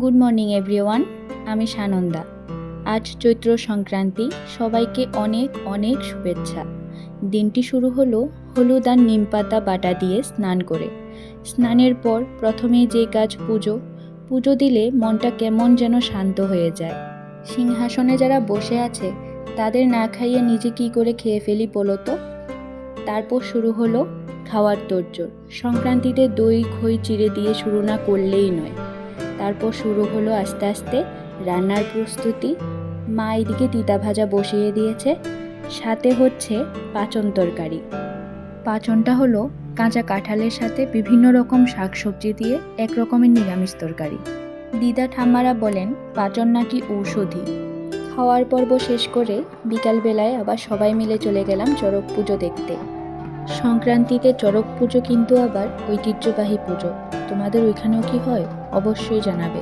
Good morning everyone আমি সানন্দা। আজ চৈত্র সংক্রান্তি, সবাইকে অনেক অনেক শুভেচ্ছা। দিনটি শুরু হলো হলুদ আর নিম পাতা বাটা দিয়ে স্নান করে। স্নানের পর প্রথমে যে কাজ পুজো পুজো দিলে মনটা কেমন যেন শান্ত হয়ে যায়। সিংহাসনে যারা বসে আছে, তাদের না খাইয়ে নিজে কি করে খেয়ে ফেলি বলো তো? তারপর শুরু হলো খাওয়ার তোড়জোড়। সংক্রান্তিতে দই, খই, চিড়ে দিয়ে শুরু না করলেই নয়। তারপর শুরু হলো আস্তে আস্তে রান্নার প্রস্তুতি। মা এদিকে তিতা ভাজা বসিয়ে দিয়েছে। সাথে হচ্ছে পাচন তরকারি। পাচনটা হলো কাঁচা কাঁঠালের সাথে বিভিন্ন রকম শাকসবজি দিয়ে এক রকমের নিরামিষ তরকারি। দিদা ঠাম্মারা বলেন, পাচন নাকি ঔষধি। খাওয়ার পর্ব শেষ করে বিকালবেলায় আবার সবাই মিলে চলে গেলাম চড়ক পুজো দেখতে। সংক্রান্তিতে চড়ক পুজো কিন্তু আবার ঐতিহ্যবাহী পুজো। তোমাদের ওইখানেও কি হয়? অবশ্যই জানাবে।